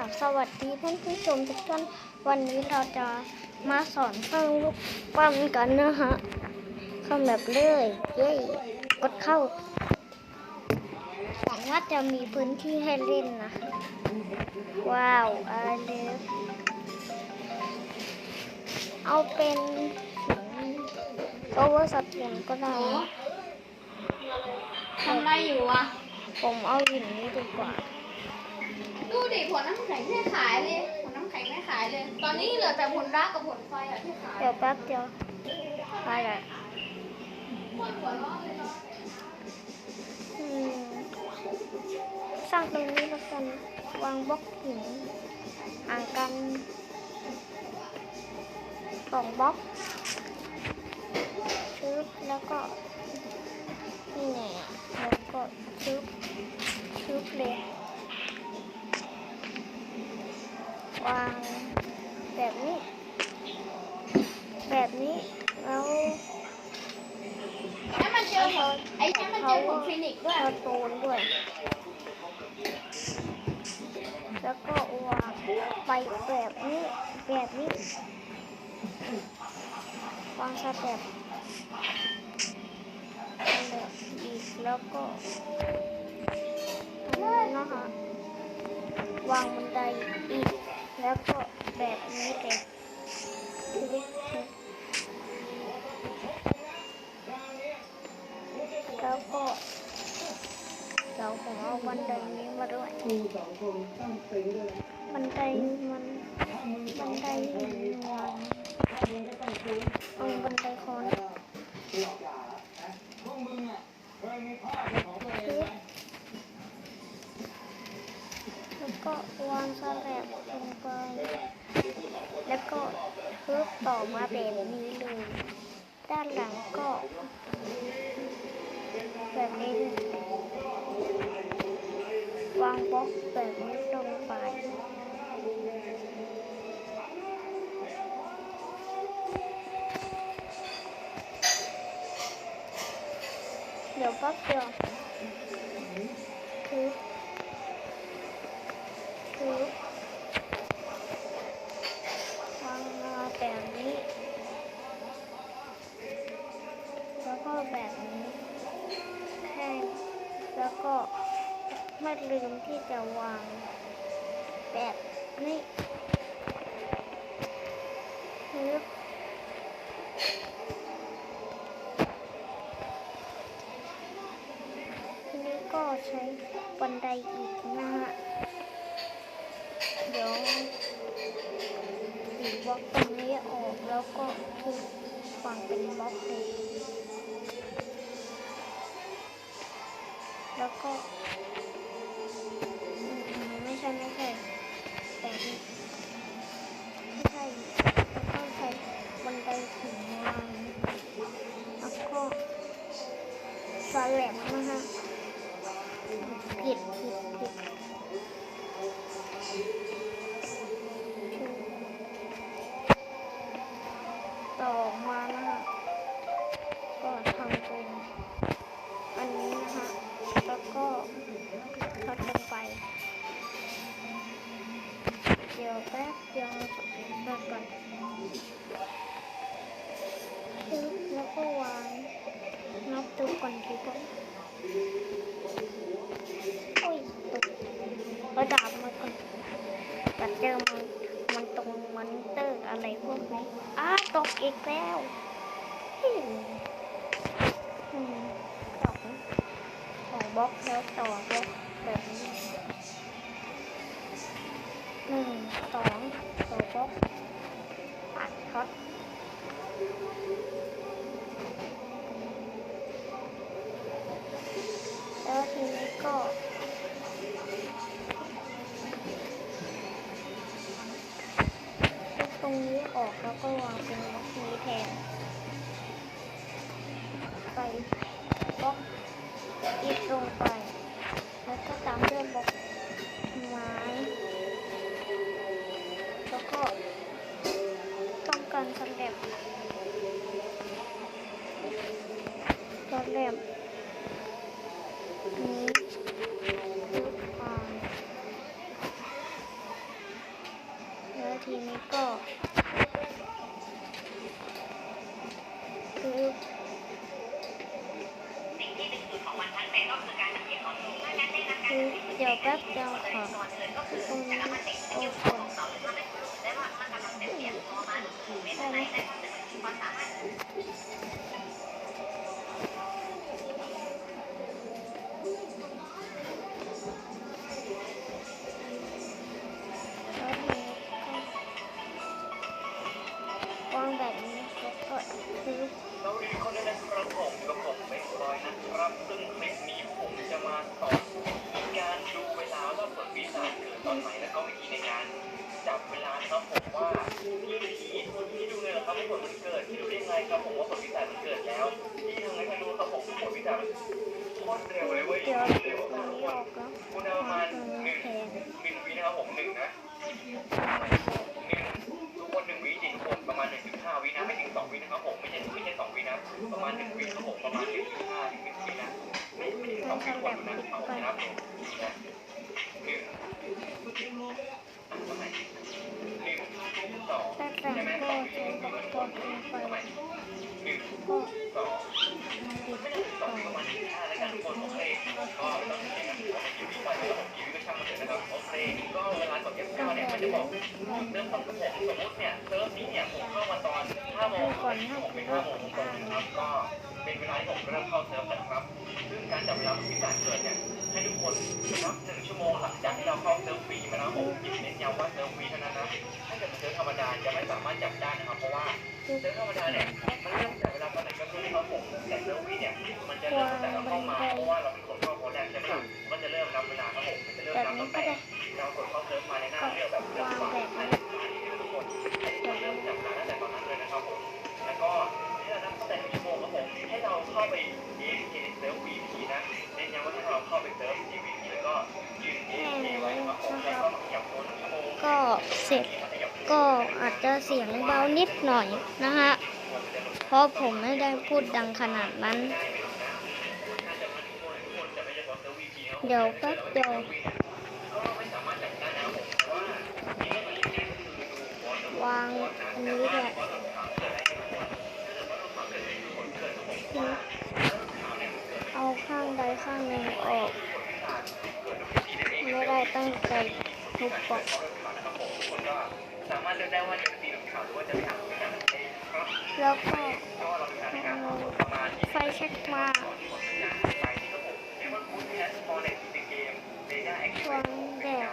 ค่ะสวัสดีเพื่อนผู้ชมทุกท่านวันนี้เราจะมาสอนสร้างลูกปั้นกันนะฮะเข้าแบบเลยเย้กดเข้าหวังว่าจะมีพื้นที่ให้เล่นนะว้าวอะไรเลยเอาเป็นหินโอเวอร์สเตียนก็ได้นะทำอะไรอยู่อะ ผมเอาหินนี้ดีกว่า ดูดิผลน้ำแข็งไม่ขายเลยผลน้ำแข็งไม่ขายเลย ตอนนี้เหลือแต่ผลรักกับผลไฟอะที่ขายเดี๋ยวแป๊บเดียวไปเลยหมดหัวร้อนเลยเนาะอืมสร้างตรงนี้แล้วกันวางบล็อกหินห่างกันสองบล็อกชึบแล้วก็นี่ไงอะแล้วก็ชึบชึบเลย วางแบบนี้ แบบนี้แล้วให้มันเจอผลไอ้ให้มันเจอผลฟินิกซ์ด้วยเอาโตนด้วย แล้วก็วางไปแบบนี้แบบนี้วางสเต็ปแบบอีกแล้วก็นี่นะคะวางบันไดอีก แล้วก็แบบนี้เลยคลิกคลิกแล้วก็เดี๋ยวผมเอาบันไดนี้มาด้วยบันไดมันบันไดมันวางเอาบันไดคอน ก็วางสแลบลงไป แล้วก็พึบต่อมาแบบนี้เลย ด้านหลังก็แบบนี้วางบล็อกแบบนี้ลงไปเดี๋ยวแป๊บเดียว ก็แบบนี้แท่แล้วก็ไม่ลืมที่จะวางแบบนี้ปึ๊บทีนี้ก็ใช้บันไดอีกนะฮะ เดี๋ยวตีบล็อกตรงนี้ออกแล้วก็ทุบฝังเป็นบล็อกเลย แล้วก็ไม่ใช่ไม่ใช่แต่ ทอดลงไป เดี๋ยวแป๊บเดียวทอดก่อนแล้วก็วางนับดูก่อนดีกว่าโอ้ยตกเอาดาบมาก่อนแต่เจอมันมันตรงมอนิเตอร์อะไรพวกนี้อ้าตกอีกแล้วอืมอืมตกสองบล็อกแล้วต่อบล็อก แบบนี้หนึ่งสองต่อบล็อกตัดท็อตแล้วทีนี้ก็ตรงนี้ออกแล้วก็วางเป็นล็อกนี้แทนไป แล้วก็คือสวัสดีคนด้นครับผมกับผมเบสบอยนะครับซึ่งคลิปนี้ผมจะมาสอนการดูเวลาว่าผลปีศาเกิดตอนไหนแล้วก็วิธีในการจับเวลาครับผมว่าที่ที่ที่ดูเลยนะครับว่าผลมันเกิดที่ดูได้ไงครับผมว่าผลปีศาจมันเกิดแล้วที่ทางไหนไม่รู้ครับผมผลปีศามันโคตรเร็วเลยเว้ยเร็วมากคุณเอาประมาณหนึ่งหนึ่งแทนวินะครับผมหนึ่งนะหนึ่งวิจริงผมประมาณหนึ่งถึงห้า วินะไม่ถึงสองวินะครับผมไม่ใช่ไม่ใช่สองวินะประมาณหนึ่งวิครับผมประมาณหนึ่งถึงห้าหนึ่งวินะไม่ไม่ถึงสองวิทุกคนนะเอาไปนับเลยนะหนึ่งอะทำไมหนึ่งสองถ้าแต่งใช่ไหมก็สองวิจะหนึ่งวิกทุกตคนไปทำไมหนึ่งสองไม่ถึงสองวิประมาณหนึ่งห้าแล้วกันทุกคนโอเคก็ต้องเช็คกันว่ากี่วิไปแล้วผมกี่วิก็ช่างมันเถอะนะครับโอเคก็เวลากด F9 เนี่ยมันจะบอกเริ่มต้นกับผมสมมติเนี่ยเซิร์ฟนี้เนี่ยผมเข้ามาตอน 5โมงผมเป็น5โมงตรงนะครับก็เป็นเวลาที่ผมเริ่มเข้าเซิร์ฟนะครับ ซึ่งการจับเวลาพิการเกิดเนี่ยให้ทุกคนนับ1ชั่วโมงหลังจากที่เราเข้าเซิร์ฟฟรีมาแล้วผมยินเน้นย้ำว่าเซิร์ฟฟรีเท่านั้นนะ ถ้าเกิดเป็นเซิร์ฟธรรมดาจะไม่สามารถจับได้นะครับ เพราะว่าเซิร์ฟธรรมดาเนี่ยมันเริ่มจับเวลาตอนไหนก็รู้นะครับผมแต่เซิร์ฟฟรีเนี่ยมันจะเริ่มตั้งแต่เราเข้ามาเพราะว่าเราเป็นคนเข้าโค้ดแรกใช่ไหมล่ะมันจะเริ่มนับเวลาครับผมมันจะเริ่มแบบนับนี้ตั้งก็แต่ได้เรากดเข้าเซิร์ฟมาในหน้า ก็เสร็จก็อาจจะเสียงเบานิดหน่อยนะฮะ เพราะผมไม่ได้พูดดังขนาดนั้น เดี๋ยวแป๊บเดียววางอันนี้แหละ เอาข้างใดข้างหนึ่งออก ไม่ได้ตั้งใจทุบปอกบแล้วก็ไฟเช็คมาก่ว่าคุณแคสฟอร์เน็ตในเกมเดฟวางแบบ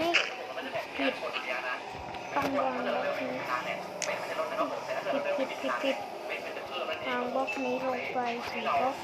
นี้มันจะบอกผิดกฎเดียวนะต้องวางแบเกิดเราบเริ่มนี้ทางเนี่ยเม็ดมันจะลดนะครับผมแต่ถ้าเกิดผิดผิดผิดทางผิดเม็ดมันจะเพิ่มนั่นเองวางบล็อกนี้ลงไปสีบล็อก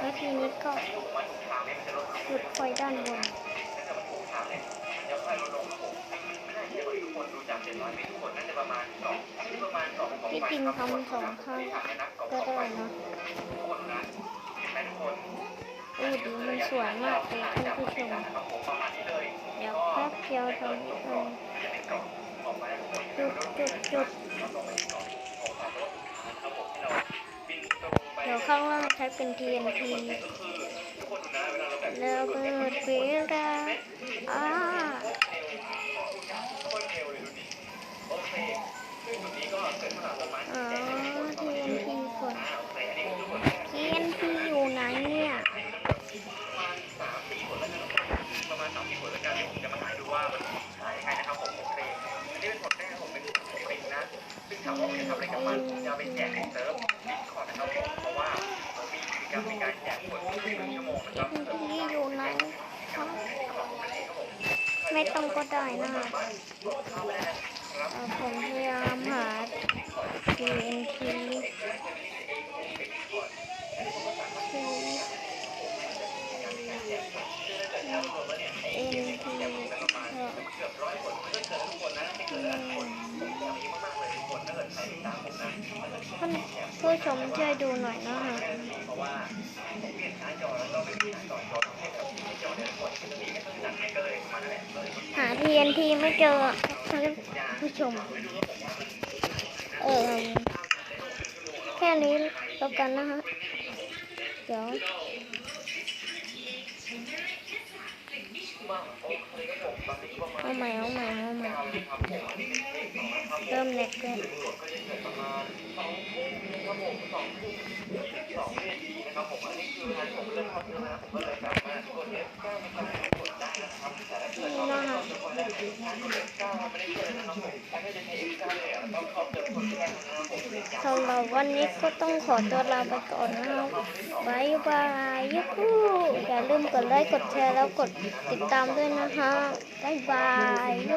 แล้วทีนี้ก็อันนี้ผมว่าถูกทางเม็ดมันจะลดจุดไฟด้านบนถ้าเกิดมันถูกทางเนี่ยมันจะค่อยลดลงครับผมไม่น่าเชื่อว่าทุกคนดูจากเจ็ดร้อยเมตรทุกคนน่าจะประมาณสองประมาณสองของที่ไฟจริงครับทำสองครั้างก็ได้นะทุกคนนะเห็นไหมทุกคนอู้ดีมันสวยมากเลยท่านผู้ชมนะครับผมประมาณนี้เดี๋ยวแป๊บเดียวตรงนี้องจะเป็นกล่องออกมาแล้วทุกคนจุดจุดจุด ข้างล่างใช้เป็น TNT ก็คือทุกคนดูนะเวลาเราแบบแล้วก็เวลาอ่าโคตรเร็วเลยดูดิโอเคซึ่งจุดนี้ก็เกิดขนาดประมาณอ๋อแจ้งให้ทุกคนเข้ามาดู ต้องก็ได้นะเข้าไปได้นะผมพยายามหา TNT คือ NT เอ่อเกือบร้อยคนเกิดทุกคนนะไม่เกิดทุกคนผมอยากมีมากๆเลยทุกคนผู้ชมช่วยดูหน่อยนะฮะ หา TNT ไม่เจอท่านผู้ชม เออแค่นี้แล้วกันนะฮะ เดี๋ยวเอาใหม่เอาใหม่เอาใหม่เริ่มเล็กขึ้ครับผมอันนี้คือผมเริ่มทำเยอะแล้ผมก็เลยแบบ สำหรับวันนี้ก็ต้องขอตัวลาไปก่อนนะครับบายบายยุคูอย่าลืมกดไลค์ กดแชร์แล้วกดติดตามด้วยนะฮะบายบาย